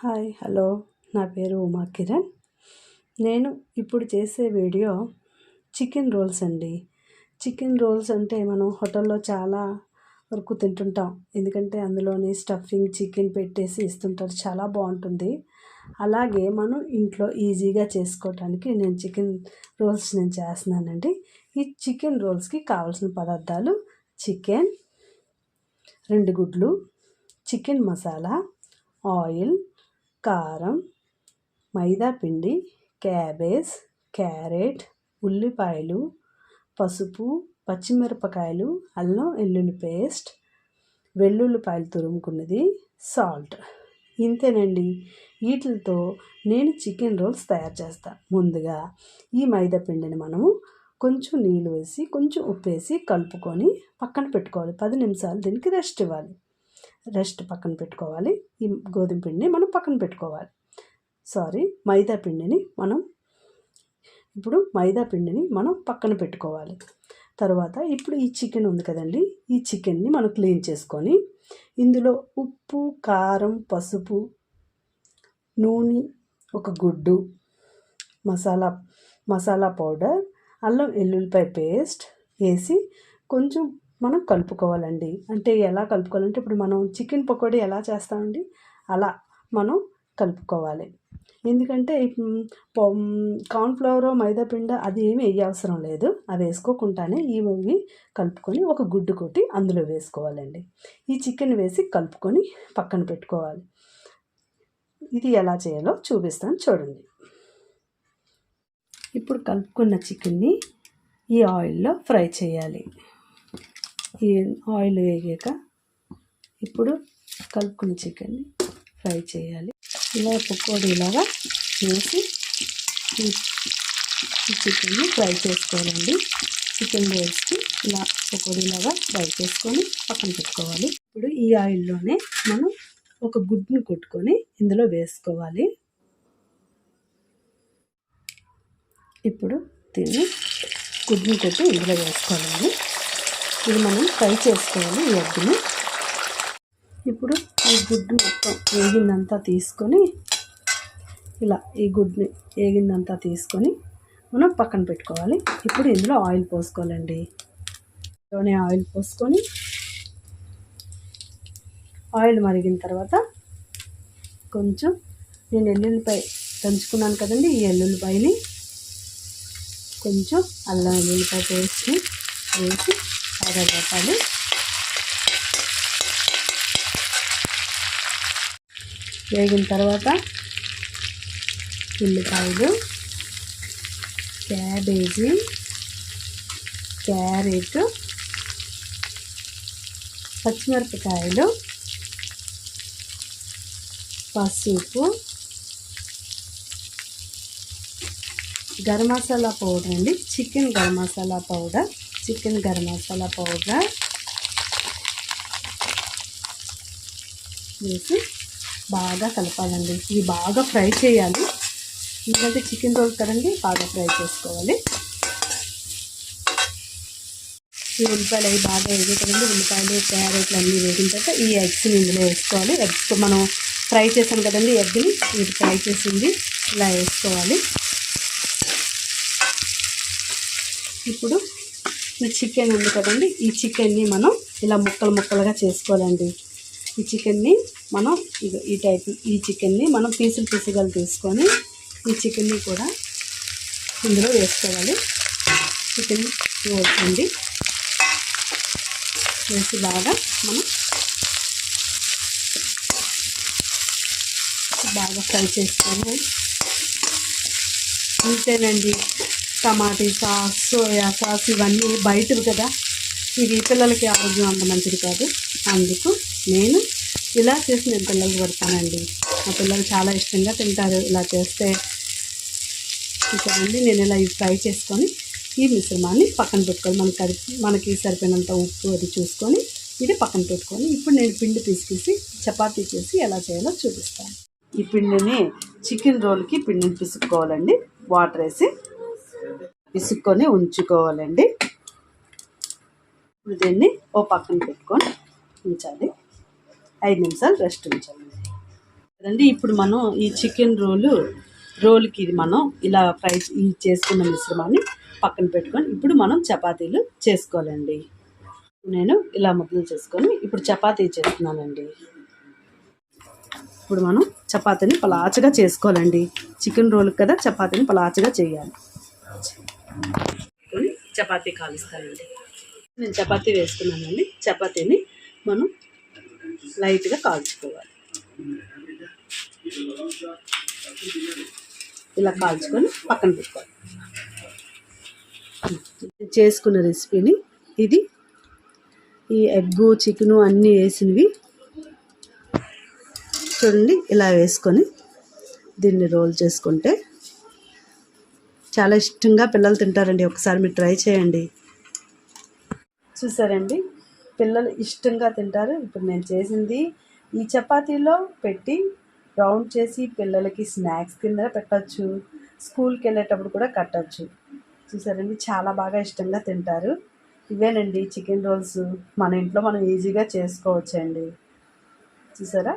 Hi hello. నా పేరు ఉమా కిరణ్. నేను ఇప్పుడు చేసే వీడియో చికెన్ రోల్స్ అండి. చికెన్ రోల్స్ అంటే మనం హోటల్లో చాలా వరకు తింటుంటాం. ఎందుకంటే అందులోని స్టఫింగ్ చికెన్ పెట్టేసి ఇస్తుంటారు. చాలా బాగుంటుంది. అలాగే మనం ఇంట్లో ఈజీగా చేసుకోవటానికి నేను చికెన్ రోల్స్ నేను చేస్తున్నానండి. ఈ చికెన్ రోల్స్కి కావాల్సిన పదార్థాలు చికెన్ రెండు గుడ్లు చికెన్ మసాలా ఆయిల్ కారం మైదాపిండి క్యాబేజ్ క్యారెట్ ఉల్లిపాయలు పసుపు పచ్చిమిరపకాయలు అల్లం వెల్లుల్లి పేస్ట్ వెల్లుల్లిపాయలు తురుముకున్నది సాల్ట్. ఇంతేనండి. వీటితో నేను చికెన్ రోల్స్ తయారు చేస్తాను ముందుగా ఈ మైదా పిండిని మనము కొంచెం నీళ్ళు వేసి కొంచెం ఉప్పు వేసి కలుపుకొని పక్కన పెట్టుకోవాలి. పది నిమిషాలు దీనికి రెస్ట్ ఇవ్వాలి. రెస్ట్ పక్కన పెట్టుకోవాలి. ఈ గోధుమ పిండిని మనం పక్కన పెట్టుకోవాలి. సారీ మైదా పిండిని మనం ఇప్పుడు మైదా పిండిని మనం పక్కన పెట్టుకోవాలి. తర్వాత ఇప్పుడు ఈ చికెన్ ఉంది కదండి ఈ చికెన్ని మనం క్లీన్ చేసుకొని ఇందులో ఉప్పు కారం పసుపు నూనె ఒక గుడ్డు మసాలా మసాలా పౌడర్ అల్లం వెల్లుల్లిపాయ పేస్ట్ వేసి కొంచెం మనం కలుపుకోవాలండి. అంటే ఎలా కలుపుకోవాలంటే ఇప్పుడు మనం చికెన్ పకోడీ ఎలా చేస్తామండి? అలా మనం కలుపుకోవాలి. ఎందుకంటే కార్న్ఫ్లవర్ మైదాపిండ అది ఏమి వేయవసరం లేదు. అది వేసుకోకుండానే ఇవి కలుపుకొని ఒక గుడ్డు కొట్టి అందులో వేసుకోవాలండి. ఈ చికెన్ వేసి కలుపుకొని పక్కన పెట్టుకోవాలి. ఇది ఎలా చేయాలో చూపిస్తాను చూడండి. ఇప్పుడు కలుపుకున్న చికెన్ని ఈ ఆయిల్లో ఫ్రై చేయాలి. ఈ ఆయిల్ వేగాక ఇప్పుడు కలుపుకున్న చికెన్ని ఫ్రై చేయాలి. ఇలా పకోడీలాగా వేసి ఈ చికెన్ని ఫ్రై చేసుకోవాలండి. చికెన్ వేసి ఇలా పకోడీలాగా ఫ్రై చేసుకొని పక్కన పెట్టుకోవాలి. ఇప్పుడు ఈ ఆయిల్లోనే మనం ఒక గుడ్ని కొట్టుకొని ఇందులో వేసుకోవాలి. ఇప్పుడు దీన్ని గుడ్ని కొట్టి ఇందులో వేసుకోవాలండి. ఇది మనం ఫ్రై చేసుకోవాలి ఈ ఎగ్ని ఇప్పుడు ఈ గుడ్డు మొత్తం వేగిందంతా తీసుకొని ఇలా ఈ గుడ్ని వేగిందంతా తీసుకొని మనం పక్కన పెట్టుకోవాలి. ఇప్పుడు ఇందులో ఆయిల్ పోసుకోవాలండి. ఇందులోనే ఆయిల్ పోసుకొని ఆయిల్ మరిగిన తర్వాత కొంచెం నేను ఎల్లుల్లిపాయ దంచుకున్నాను కదండి ఈ ఎల్లుల్లిపాయని. కొంచెం అల్లం ఎల్లుల్లిపాయ పేస్ట్ని వేసి కరగబెట్టాలి వేగిన తర్వాత ఉల్లిపాయలు క్యాబేజీ క్యారెట్ పచ్చిమిరపకాయలు పసుపు గరం మసాలా పౌడర్ అండి. Chicken garam masala powder. Chicken garam masala powder. వేసి బాగా కలపాలండి. ఇవి బాగా ఫ్రై చేయాలి. ఎందుకంటే చికెన్ రోల్ కదండి బాగా ఫ్రై చేసుకోవాలి. ఈ ఉల్లిపాయలు అవి బాగా వేగే ఉల్లిపాయలు క్యారెట్లు అన్నీ వేగిన తర్వాత ఈ ఎగ్స్ని ఇందులో వేసుకోవాలి. ఎగ్స్ మనం ఫ్రై చేసాం కదండి ఎగ్ని ఇది ఫ్రై చేసింది ఇలా వేసుకోవాలి. ఇప్పుడు ఈ చికెన్ ఉంది కదండి ఈ చికెన్ని మనం ఇలా ముక్కలు ముక్కలుగా చేసుకోవాలండి. ఈ చికెన్ని మనం ఈ టైప్ ఈ చికెన్ని మనం పీసులు పీసుగా తీసుకొని ఈ చికెన్ని కూడా ఇందులో వేసుకోవాలి. చికెన్ వేసుకోండి వేసి బాగా మనం బాగా ఫ్రై చేసుకోవాలి. అంతేనండి టమాటీ సాస్ సోయా సాస్ ఇవన్నీ బయటవి కదా. ఇవి పిల్లలకి ఆరోగ్యం అంత మంచిది కాదు. అందుకు నేను ఇలా చేసి నేను పిల్లలకి పెడతానండి. మా పిల్లలు చాలా ఇష్టంగా తింటారు. ఇలా చేస్తే చూడండి నేను ఇలా ఫ్రై చేసుకొని ఈ మిశ్రమాన్ని పక్కన పెట్టుకోవాలి. మనకి అది మనకి సరిపోయినంత ఉప్పు అది చూసుకొని ఇది పక్కన పెట్టుకొని ఇప్పుడు నేను పిండి తీసుకేసి చపాతీ చేసి ఎలా చేయాలో చూపిస్తాను. ఈ పిండిని చికెన్ రోల్కి పిండిని పిసుక్కోవాలండి. వాటర్ వేసి విసుక్కొని ఉంచుకోవాలండి. ఇప్పుడు దీన్ని ఓ పక్కన పెట్టుకొని ఉంచాలి. ఐదు నిమిషాలు రెస్ట్ ఉంచాలి. ఇప్పుడు మనం ఈ చికెన్ రోలు రోల్కి ఇది మనం ఇలా ఫ్రై ఈ చేసుకున్న మిశ్రమాన్ని పక్కన పెట్టుకొని ఇప్పుడు మనం చపాతీలు చేసుకోవాలండి. నేను ఇలా ముద్దలు చేసుకొని ఇప్పుడు చపాతీ చేస్తున్నానండి. ఇప్పుడు మనం చపాతీని పలాచగా చేసుకోవాలండి. చికెన్ రోల్ కదా చపాతీని పలాచగా చేయాలి. చపాతీ కాలుస్తానండి. నేను చపాతీ వేసుకున్నానండి. చపాతీని మనం లైట్గా కాల్చుకోవాలి. ఇలా కాల్చుకొని పక్కన పెట్టుకోవాలి. చేసుకున్న రెసిపీని ఇది. ఈ ఎగ్గు చికెను అన్నీ వేసినవి చూడండి ఇలా వేసుకొని దీన్ని రోల్ చేసుకుంటే చాలా ఇష్టంగా పిల్లలు తింటారండి. ఒకసారి మీరు ట్రై చేయండి. చూసారండి? పిల్లలు ఇష్టంగా తింటారు. ఇప్పుడు నేను చేసింది ఈ చపాతీలో పెట్టి రౌండ్ చేసి పిల్లలకి స్నాక్స్ కింద పెట్టచ్చు. స్కూల్కి వెళ్ళేటప్పుడు కూడా కట్టచ్చు. చూసారండి? చాలా బాగా ఇష్టంగా తింటారు. ఇవేనండి చికెన్ రోల్స్ మన ఇంట్లో మనం ఈజీగా చేసుకోవచ్చండి. చూసారా?